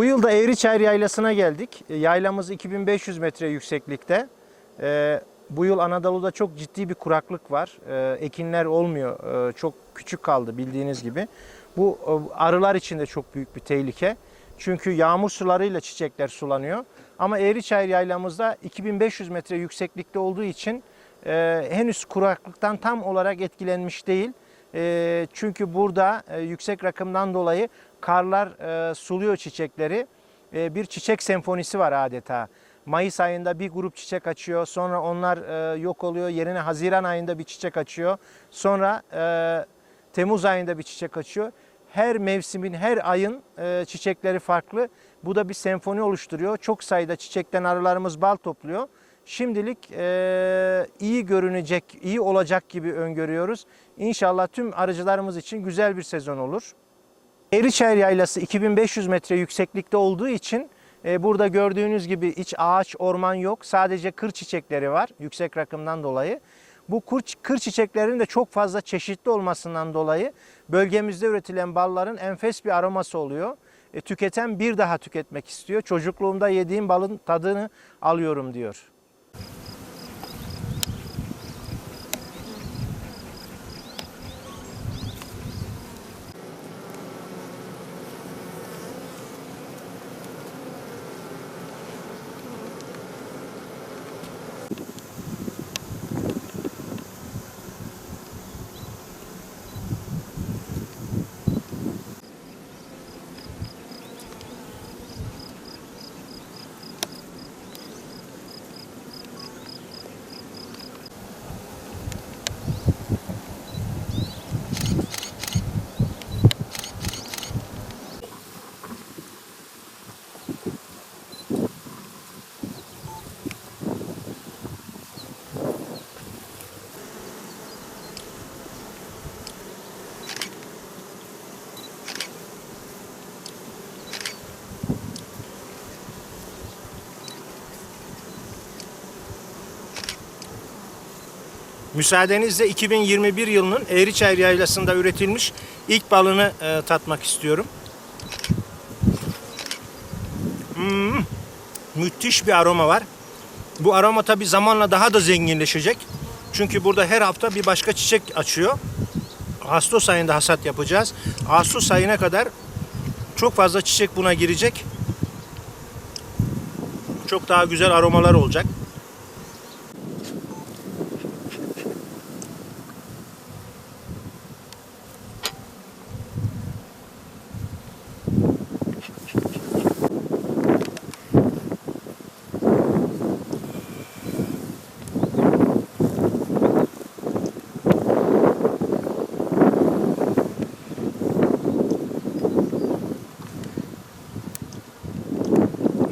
Bu yıl da Eğriçayır Yaylası'na geldik. E, Yaylamız 2500 metre yükseklikte. E, bu yıl Anadolu'da çok ciddi bir kuraklık var. E, ekinler olmuyor. Çok küçük kaldı bildiğiniz gibi. Bu arılar için de çok büyük bir tehlike. Çünkü yağmur sularıyla çiçekler sulanıyor. Ama Eğriçayır Yaylamızda 2500 metre yükseklikte olduğu için henüz kuraklıktan tam olarak etkilenmiş değil. Çünkü burada yüksek rakımdan dolayı karlar e, suluyor çiçekleri. E, bir çiçek senfonisi var adeta. Mayıs ayında bir grup çiçek açıyor. Sonra onlar e, yok oluyor. Yerine Haziran ayında bir çiçek açıyor. Sonra e, Temmuz ayında bir çiçek açıyor. Her mevsimin, her ayın e, çiçekleri farklı. Bu da bir senfoni oluşturuyor. Çok sayıda çiçekten arılarımız bal topluyor. Şimdilik e, iyi görünecek, iyi olacak gibi öngörüyoruz. İnşallah tüm arıcılarımız için güzel bir sezon olur. Eğriçayır Yaylası 2500 metre yükseklikte olduğu için e, burada gördüğünüz gibi hiç ağaç, orman yok. Sadece kır çiçekleri var yüksek rakımdan dolayı. Bu kır, kır çiçeklerinin de çok fazla çeşitli olmasından dolayı bölgemizde üretilen balların enfes bir aroması oluyor. E, tüketen bir daha tüketmek istiyor. Çocukluğumda yediğim balın tadını alıyorum diyor. Müsaadenizle 2021 yılının Eğriçayır Yaylası'nda üretilmiş ilk balını e, tatmak istiyorum. Hmm, müthiş bir aroma var. Bu aroma tabi zamanla daha da zenginleşecek. Çünkü burada her hafta bir başka çiçek açıyor. Ağustos ayında hasat yapacağız. Ağustos ayına kadar çok fazla çiçek buna girecek. Çok daha güzel aromalar olacak.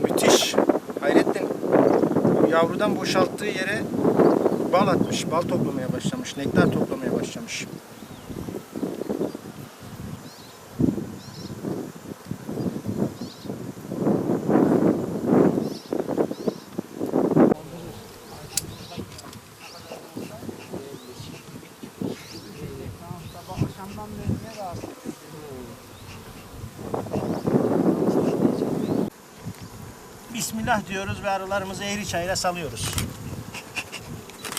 Müthiş. Hayrettin yavrudan boşalttığı yere bal atmış. Bal toplamaya başlamış. Nektar toplamaya başlamış. Bismillah diyoruz ve arılarımızı Eğriçayır'a salıyoruz.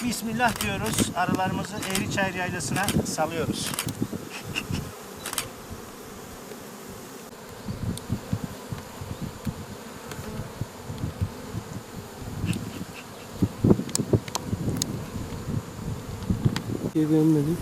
Bismillah diyoruz, arılarımızı Eğriçayır yaylasına salıyoruz. Beğenmedim.